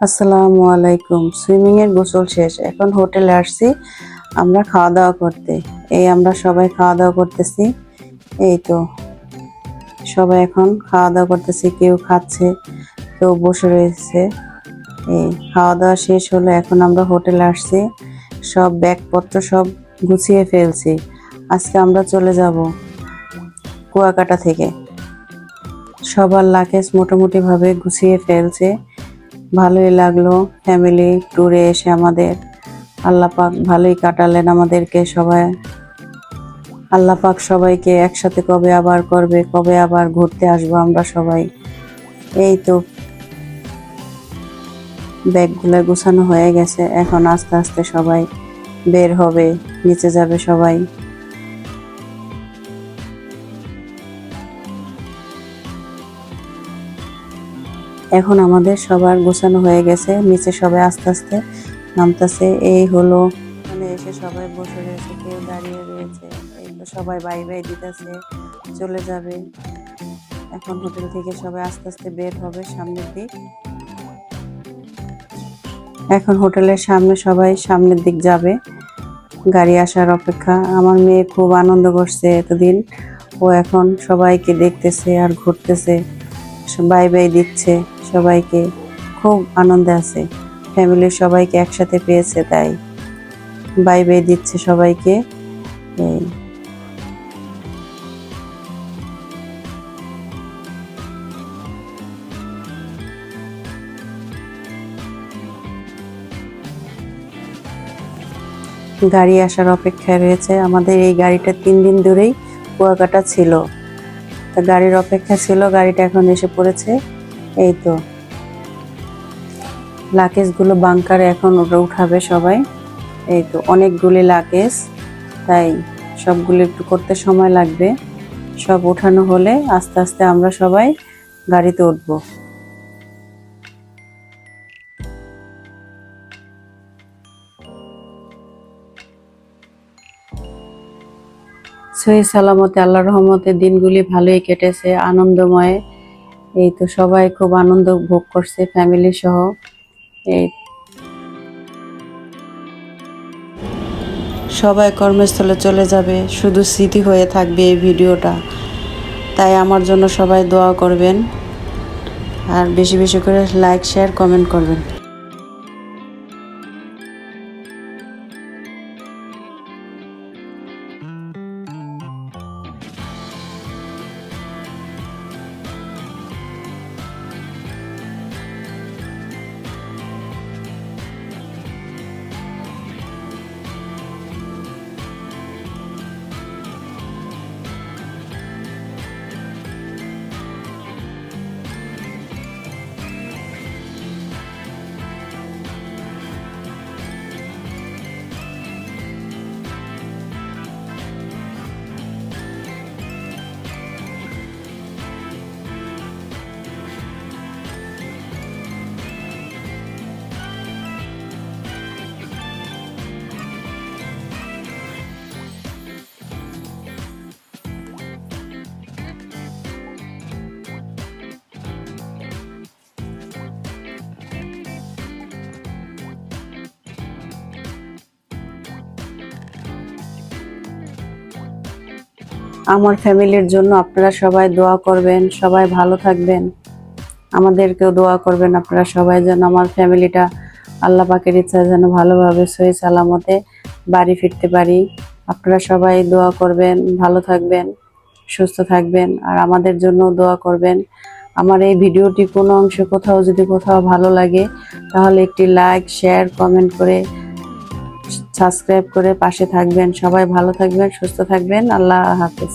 আসসালামু আলাইকুম। সুইমিং এর গোসল শেষ। এখন হোটেলে আসছি। আমরা খাওয়া দাওয়া করতে। এই আমরা সবাই খাওয়া দাওয়া করতেছি। এই তো। সবাই এখন খাওয়া দাওয়া করতেছি। কেউ খাচ্ছে, কেউ বসে রয়েছে। এই খাওয়া দাওয়া শেষ হলো। এখন আমরা হোটেলে আসছি। সব ব্যাগপত্র সব গুছিয়ে ফেলছি। আজকে আমরা চলে যাব কুয়াকাটা থেকে। সবার লাকেজ মোটামুটি ভাবে গুছিয়ে ফেলছে। ভালোই লাগল ফ্যামিলি ট্যুরে এসে আমাদের। আল্লাহ পাক ভালোই কাটালেন আমাদেরকে সবাই। আল্লাহ পাক সবাইকে একসাথে কবে আবার করবে, কবে আবার ঘুরতে আসব আমরা সবাই। এই তো ব্যাগগুলো গুছানো হয়ে গেছে, এখন আস্তে আস্তে সবাই বের হবে, নিচে যাবে সবাই। এখন আমাদের সবার গোছানো হয়ে গেছে, নিচে সবাই আস্তে আস্তে নামতেছে। এই হলো মানে এসে সবাই বসে রয়েছে, কেউ দাঁড়িয়ে রয়েছে সবাই বাই বাই দিতেছে, চলে যাবে। এখন হোটেল থেকে সবাই আস্তে আস্তে বের হবে সামনের দিক। এখন হোটেলের সামনে সবাই সামনের দিক যাবে, গাড়ি আসার অপেক্ষা। আমার মেয়ে খুব আনন্দ করছে এতদিন। ও এখন সবাইকে দেখতেছে আর ঘুরতেছে। বাই বাই দিচ্ছে সবাইকে। খুব আনন্দে আছে। ফ্যামিলির সবাইকে একসাথে পেয়েছে, তাই বাই বাই দিচ্ছে সবাইকে। এই। গাড়ি আসার অপেক্ষায় রয়েছে। আমাদের এই গাড়িটা তিন দিন ধরেই কুয়াকাটা ছিল। তা গাড়ির অপেক্ষা ছিল, গাড়িটা এখন এসে পড়েছে। এই তো। লাকেজগুলো বাংকারে এখন ওটা উঠাবে সবাই। এই তো, অনেকগুলি লাকেজ। তাই সবগুলো একটু করতে সময় লাগবে। সব ওঠানো হলে আস্তে আস্তে আমরা সবাই গাড়িতে উঠবো। সহি সালামতে আল্লাহ রহমতে দিনগুলি ভালোই কেটেছে, আনন্দময়। এই তো সবাই খুব আনন্দ ভোগ করছে ফ্যামিলি সহ। এই সবাই কর্মস্থলে চলে যাবে, শুধু স্মৃতি হয়ে থাকবে এই ভিডিওটা। তাই আমার জন্য সবাই দোয়া করবেন। আর বেশি বেশি করে লাইক শেয়ার কমেন্ট করবেন। আমার ফ্যামিলির জন্য আপনারা সবাই দোয়া করবেন, সবাই ভালো থাকবেন। আমাদেরকেও দোয়া করবেন আপনারা সবাই যেন আমার ফ্যামিলিটা আল্লাহ পাকের ইচ্ছা যেন ভালোভাবে সহি সালামতে বাড়ি ফিরতে পারি। আপনারা সবাই দোয়া করবেন, ভালো থাকবেন, সুস্থ থাকবেন, আর আমাদের জন্য দোয়া করবেন। আমার এই ভিডিওটি কোনো অংশে কোথাও যদি কোথাও ভালো লাগে, তাহলে একটি লাইক শেয়ার কমেন্ট করে সাবস্ক্রাইব করে পাশে থাকবেন। সবাই ভালো থাকবেন সুস্থ থাকবেন। আল্লাহ হাফেজ।